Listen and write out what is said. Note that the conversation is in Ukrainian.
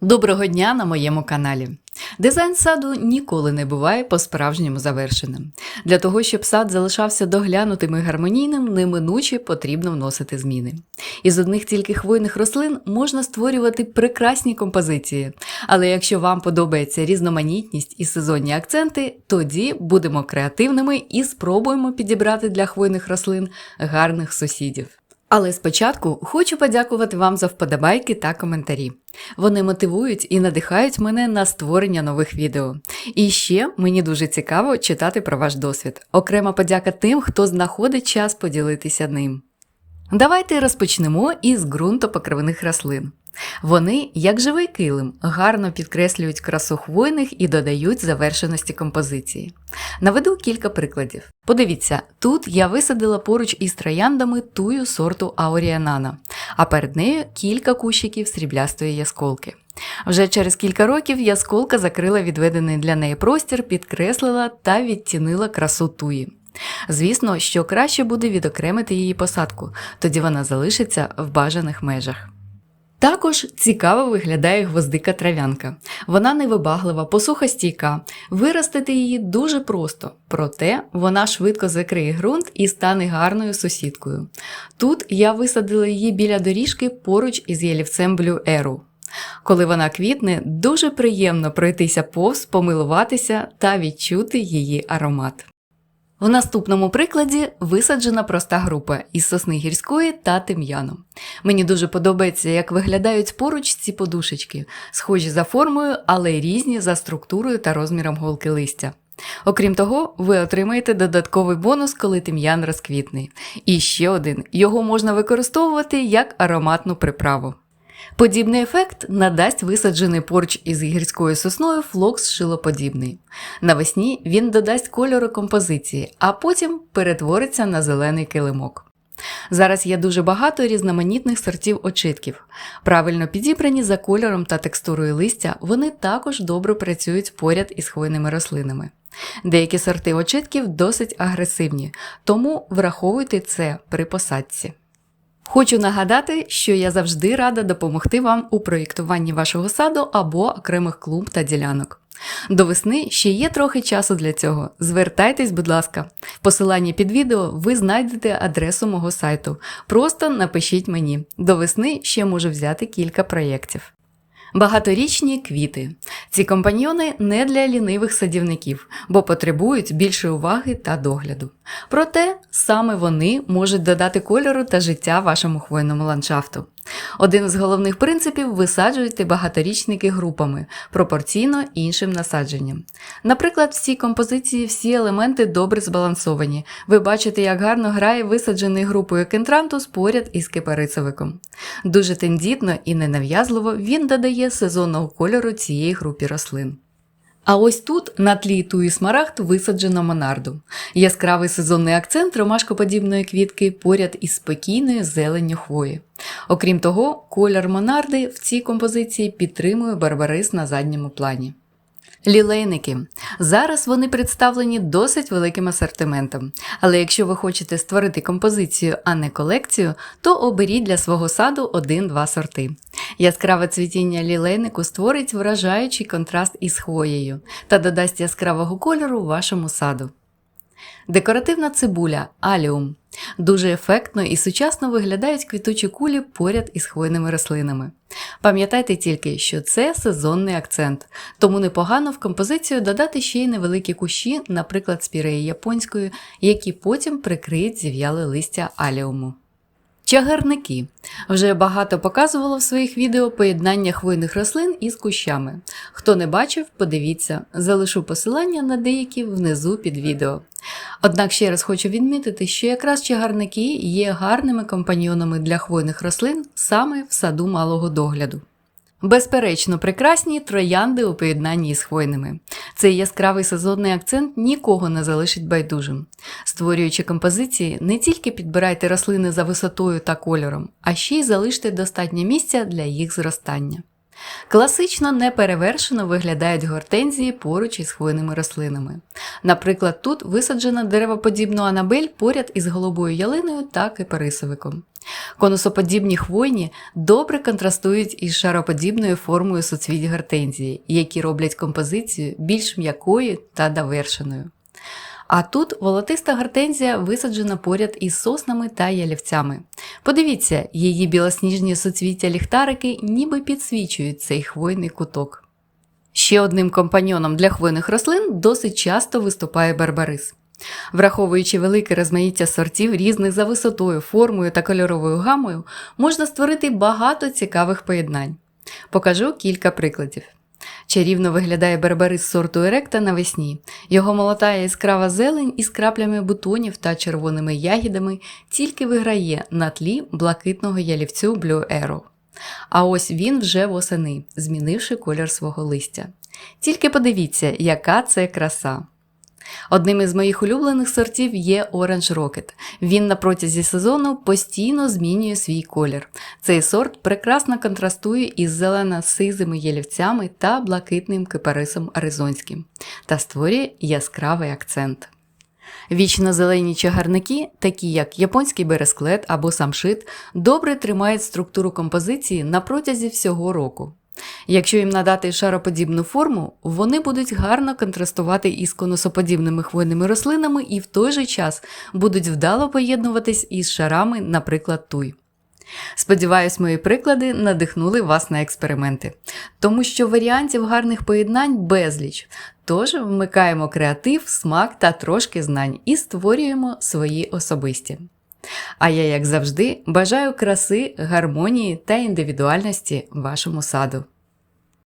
Доброго дня на моєму каналі. Дизайн саду ніколи не буває по-справжньому завершеним. Для того, щоб сад залишався доглянутим і гармонійним, неминуче потрібно вносити зміни. Із одних тільки хвойних рослин можна створювати прекрасні композиції. Але якщо вам подобається різноманітність і сезонні акценти, тоді будемо креативними і спробуємо підібрати для хвойних рослин гарних сусідів. Але спочатку хочу подякувати вам за вподобайки та коментарі. Вони мотивують і надихають мене на створення нових відео. І ще мені дуже цікаво читати про ваш досвід. Окрема подяка тим, хто знаходить час поділитися ним. Давайте розпочнемо із ґрунтопокривних рослин. Вони, як живий килим, гарно підкреслюють красу хвойних і додають завершеності композиції. Наведу кілька прикладів. Подивіться, тут я висадила поруч із трояндами тую сорту Ауріанана, а перед нею кілька кущиків сріблястої ясколки. Вже через кілька років ясколка закрила відведений для неї простір, підкреслила та відтінила красу туї. Звісно, що краще буде відокремити її посадку, тоді вона залишиться в бажаних межах. Також цікаво виглядає гвоздика трав'янка. Вона невибаглива, посухостійка. Виростити її дуже просто, проте вона швидко закриє ґрунт і стане гарною сусідкою. Тут я висадила її біля доріжки поруч із ялівцем Blue Arrow. Коли вона квітне, дуже приємно пройтися повз, помилуватися та відчути її аромат. В наступному прикладі висаджена проста група із сосни гірської та тим'яну. Мені дуже подобається, як виглядають поруч ці подушечки, схожі за формою, але різні за структурою та розміром голки листя. Окрім того, ви отримаєте додатковий бонус, коли тим'ян розквітне. І ще один його можна використовувати як ароматну приправу. Подібний ефект надасть висаджений поруч із гірською сосною флокс шилоподібний. Навесні він додасть кольору композиції, а потім перетвориться на зелений килимок. Зараз є дуже багато різноманітних сортів очитків. Правильно підібрані за кольором та текстурою листя, вони також добре працюють поряд із хвойними рослинами. Деякі сорти очитків досить агресивні, тому враховуйте це при посадці. Хочу нагадати, що я завжди рада допомогти вам у проєктуванні вашого саду або окремих клумб та ділянок. До весни ще є трохи часу для цього. Звертайтесь, будь ласка. В посиланні під відео ви знайдете адресу мого сайту. Просто напишіть мені. До весни ще можу взяти кілька проєктів. Багаторічні квіти. Ці компаньйони не для лінивих садівників, бо потребують більшої уваги та догляду. Проте саме вони можуть додати кольору та життя вашому хвойному ландшафту. Один з головних принципів висаджуйте багаторічники групами пропорційно іншим насадженням. Наприклад, в цій композиції всі елементи добре збалансовані. Ви бачите, як гарно грає висаджений групою кентрантус поряд із кипарисовиком. Дуже тендітно і ненав'язливо він додає сезонного кольору цієї групі рослин. А ось тут на тлі туї смарагд висаджено монарду. Яскравий сезонний акцент ромашкоподібної квітки поряд із спокійною зеленню хвої. Окрім того, колір монарди в цій композиції підтримує барбарис на задньому плані. Лілейники. Зараз вони представлені досить великим асортиментом. Але якщо ви хочете створити композицію, а не колекцію, то оберіть для свого саду один-два сорти. Яскраве цвітіння лілейнику створить вражаючий контраст із хвоєю та додасть яскравого кольору вашому саду. Декоративна цибуля аліум. Дуже ефектно і сучасно виглядають квітучі кулі поряд із хвойними рослинами. Пам'ятайте тільки, що це сезонний акцент, тому непогано в композицію додати ще й невеликі кущі, наприклад, спіреї японської, які потім прикриють зів'яле листя аліуму. Чагарники. Вже багато показувало в своїх відео поєднання хвойних рослин із кущами. Хто не бачив, подивіться, залишу посилання на деякі внизу під відео. Однак ще раз хочу відмітити, що якраз чагарники є гарними компаньйонами для хвойних рослин саме в саду малого догляду. Безперечно, прекрасні троянди у поєднанні з хвойними. Цей яскравий сезонний акцент нікого не залишить байдужим. Створюючи композиції, не тільки підбирайте рослини за висотою та кольором, а ще й залиште достатньо місця для їх зростання. Класично неперевершено виглядають гортензії поруч із хвойними рослинами. Наприклад, тут висаджена деревоподібну анабель поряд із голубою ялиною та кипарисовиком. Конусоподібні хвойні добре контрастують із шароподібною формою суцвіть гортензії, які роблять композицію більш м'якою та довершеною. А тут волотиста гортензія висаджена поряд із соснами та ялівцями. Подивіться, її білосніжні суцвіття ліхтарики ніби підсвічують цей хвойний куток. Ще одним компаньйоном для хвойних рослин досить часто виступає барбарис. Враховуючи велике розмаїття сортів різних за висотою, формою та кольоровою гамою, можна створити багато цікавих поєднань. Покажу кілька прикладів. Чарівно виглядає барбарис сорту Еректа навесні. Його молота яскрава зелень із краплями бутонів та червоними ягідами тільки виграє на тлі блакитного ялівцю Blue Arrow. А ось він вже восени, змінивши колір свого листя. Тільки подивіться, яка це краса. Одним із моїх улюблених сортів є Orange Rocket. Він на протязі сезону постійно змінює свій колір. Цей сорт прекрасно контрастує із зелено-сизими ялівцями та блакитним кипарисом аризонським та створює яскравий акцент. Вічно-зелені чагарники, такі як японський бересклет або самшит, добре тримають структуру композиції на протязі всього року. Якщо їм надати шароподібну форму, вони будуть гарно контрастувати із конусоподібними хвойними рослинами і в той же час будуть вдало поєднуватись із шарами, наприклад, туй. Сподіваюсь, мої приклади надихнули вас на експерименти, тому що варіантів гарних поєднань безліч. Тож вмикаємо креатив, смак та трошки знань і створюємо свої особисті. А я, як завжди, бажаю краси, гармонії та індивідуальності вашому саду.